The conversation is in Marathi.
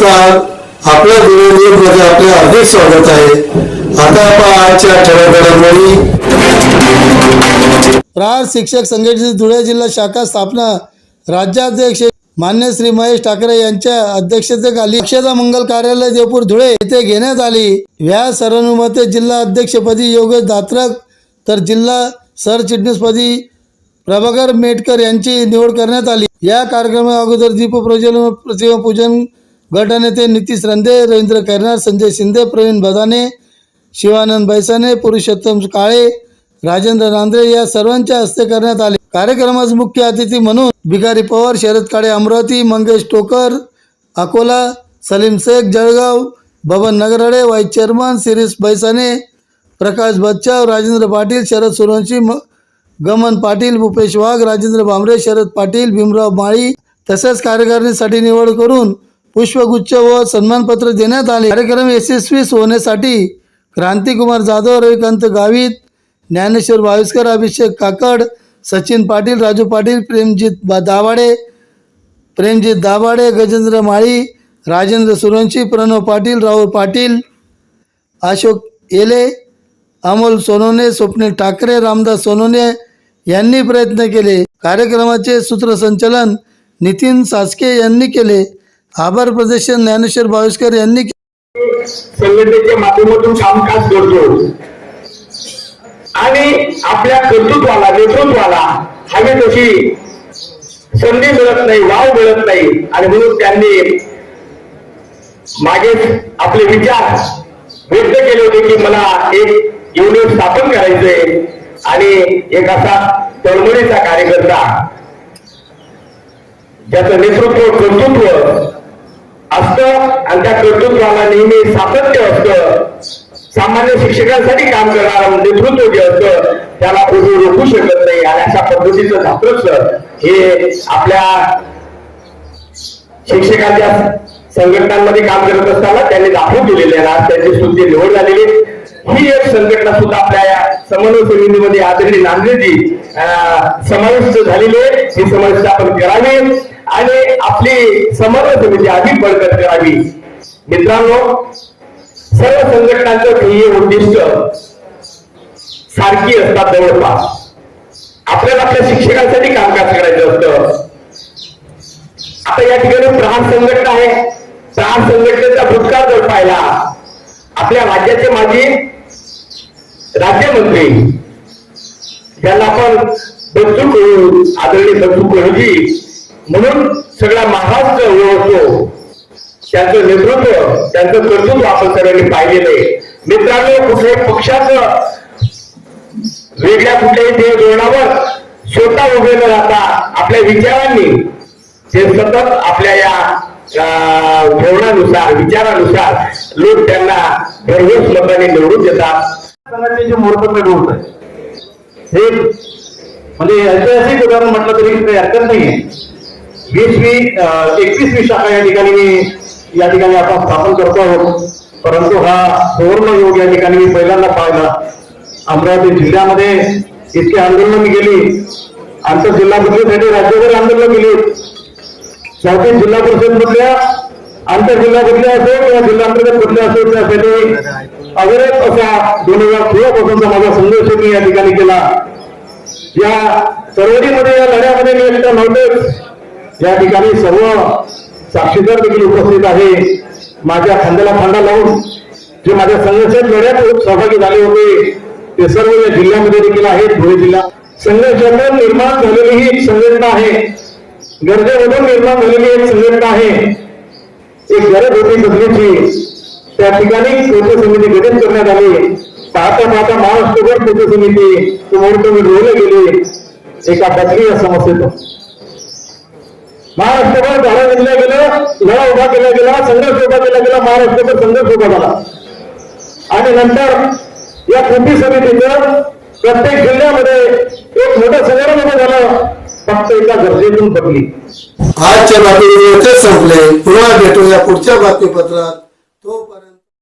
नमस्कार. आपल्या मध्ये आपले हार्दिक स्वागत आहे. आता आपण आजच्या ठळक घडामोडी प्रहार शिक्षक संघटनेची धुळे जिल्हा शाखा स्थापना राज्याध्यक्ष मान्य श्री महेश ठाकरे यांच्या अध्यक्षतेखाली अक्षता मंगल कार्यालय जयपूर धुळे येथे घेण्यात आली. व्या सर्वानुमते जिल्हा अध्यक्षपदी योगेश दात्रक तर जिल्हा सरचिटणीसपदी प्रभाकर मेटकर यांची निवड करण्यात आली. या कार्यक्रमा अगोदर दीप प्रज्वलन प्रतिमा पूजन गटनेते नितीश रंदे रवींद्र कैरनार संजय शिंदे प्रवीण बदाने शिवानंद बैसाने पुरुषोत्तम काळे राजेंद्र नांद्रे या सर्वांच्या हस्ते करण्यात आले. कार्यक्रमास मुख्य अतिथी म्हणून भिकारी पवार शरद काळे अमरावती मंगेश टोकर अकोला सलीम शेख जळगाव बबन नगराडे व्हाईस चेअरमन सिरीस बैसाने प्रकाश बच्चाव राजेंद्र पाटील शरद सूर्यवंशी म गमन पाटील भूपेश वाघ राजेंद्र भांबरे शरद पाटील भीमराव माळी तसेच कार्यकारिणीसाठी निवड करून पुष्पगुच्छ व सन्मानपत्र देण्यात आले. कार्यक्रम यशस्वी होण्यासाठी क्रांतिकुमार जाधव रविकांत गावित ज्ञानेश्वर भाविस्कर अभिषेक काकड सचिन पाटील राजू पाटील प्रेमजीत दाभाडे प्रेमजीत दाभाडे गजेंद्र माळी राजेंद्र सुरवंशी प्रणव पाटील राहुल पाटील अशोक येले अमोल सोनवणे स्वप्नील ठाकरे रामदास सोनवणे यांनी प्रयत्न केले. कार्यक्रमाचे सूत्रसंचलन नितीन सासके यांनी केले. आभार प्रदर्शन ज्ञानेश्वर भावेशकर यांनी संघटनेच्या माध्यमातून कामकाज करतो. आणि आपल्या कर्तृत्वाला नेतृत्वाला हवी तशी संधी मिळत नाही वाव मिळत नाही. आणि म्हणून त्यांनी मागे आपले विचार व्यक्त केले होते की मला एक युनिट स्थापन करायचंय आणि एक असा तळमळीचा कार्यकर्ता ज्याचं नेतृत्व कर्तृत्व असतं आणि त्या कर्तृत्वाला नेहमी सातत्य असतं. सामान्य शिक्षकांसाठी काम करणारं म्हणजे नेतृत्व जे असतं त्याला कोणी रोखू शकत नाही आणि अशा पद्धतीचं झात्रच हे आपल्या शिक्षकांच्या संघटनांमध्ये काम करत असताना त्यांनी दाखवून दिलेले आहे. आज त्यांची स्तुती निवड झालेली ही एक संघटना सुद्धा आपल्या या समन्वय समितीमध्ये आदरणीय नांदेजी समाविष्ट झालेली आहे. ही समाविष्ट आपण करावी. आणि आपली समन्वय समिती अधिक बळकट करावी मित्रांनो सर्व संघटनांचं ध्येय उद्दिष्ट सारखी असतात जवळपास. आपल्याला आपल्या शिक्षकांसाठी कामकाज करायचं असतं. आता या ठिकाणी प्रहार संघटना आहे. प्रहार संघटनेचा भूतकाळ जर पाहिला आपल्या राज्याचे माजी राज्यमंत्री ज्यांना आपण बच्चू आदरणीय बच्चू कडूजी म्हणून सगळा महाराष्ट्र ओळखतो. त्यांचं नेतृत्व त्यांचं कर्तृत्व आपण सगळ्यांनी पाहिलेलं आहे. मित्रांनो कुठल्याही पक्षाचं वेगळ्या कुठल्याही देव धोरणावर स्वतः उभे न राहता आपल्या विचारांनी ते सतत आपल्या या अं, धोरणानुसार विचारानुसार लोक त्यांना भरघोस मताने निवडून देतात. जे मुहूर्त होत आहे हे म्हणजे ऐतिहासिक उदाहरण म्हटलं तरी काही हरकत नाहीये. वीसवी एकवीसवी शाखा या ठिकाणी मी या ठिकाणी आपण स्थापन करतो आहोत. परंतु हा सुवर्ण योग या ठिकाणी मी पहिल्यांदा पाहिला. अमरावती जिल्ह्यामध्ये इतकी आंदोलनं मी गेली आंतर जिल्हा परिषदेसाठी राज्यभर आंदोलन केली. चौथी जिल्हा परिषद मधल्या आंतर जिल्हा कुठल्या असेल किंवा जिल्हा अंतर्गत कुठल्या असेल त्यासाठी अविरत असा दोन हजार सोळा पासूनचा माझा संघर्ष मी या ठिकाणी केला. या चळवळीमध्ये या लढ्यामध्ये मी एकटा नव्हतेच. या सर्व साक्षीदार देखील उपस्थित आहे. माझ्या खांद्याला खांदा लावून जे माझ्या संघर्षात लढ्यात सहभागी होते, ते सर्व या जिल्ह्यामध्ये देखील आहेत. धुळे जिल्हा संघर्षातून निर्माण झालेली ही एक संघटना आहे. गरजेमधून निर्माण झालेली एक संघटना आहे. एक गरज होती बदलीची त्या ठिकाणी कृती समिती गठीत करण्यात आली? पाहता पाहता महाराष्ट्रभर कृती समिती? मुहूर्त रोवले गेले. एका बदली समस्येतून. महाराष्ट्रभर झाडा दिल्या गेलं लढा उभा केला गेला संघर्ष उभा केला गेला महाराष्ट्रभर संघर्ष उभा झाला. आणि नंतर या कृती समितीचं प्रत्येक जिल्ह्यामध्ये एक मोठं संग्राम उभं झालं फक्त एका गरजेतून पडली. आजच्या बातमी संपले. पुन्हा भेटूया पुढच्या बातमीपत्रात. तोपर्यंत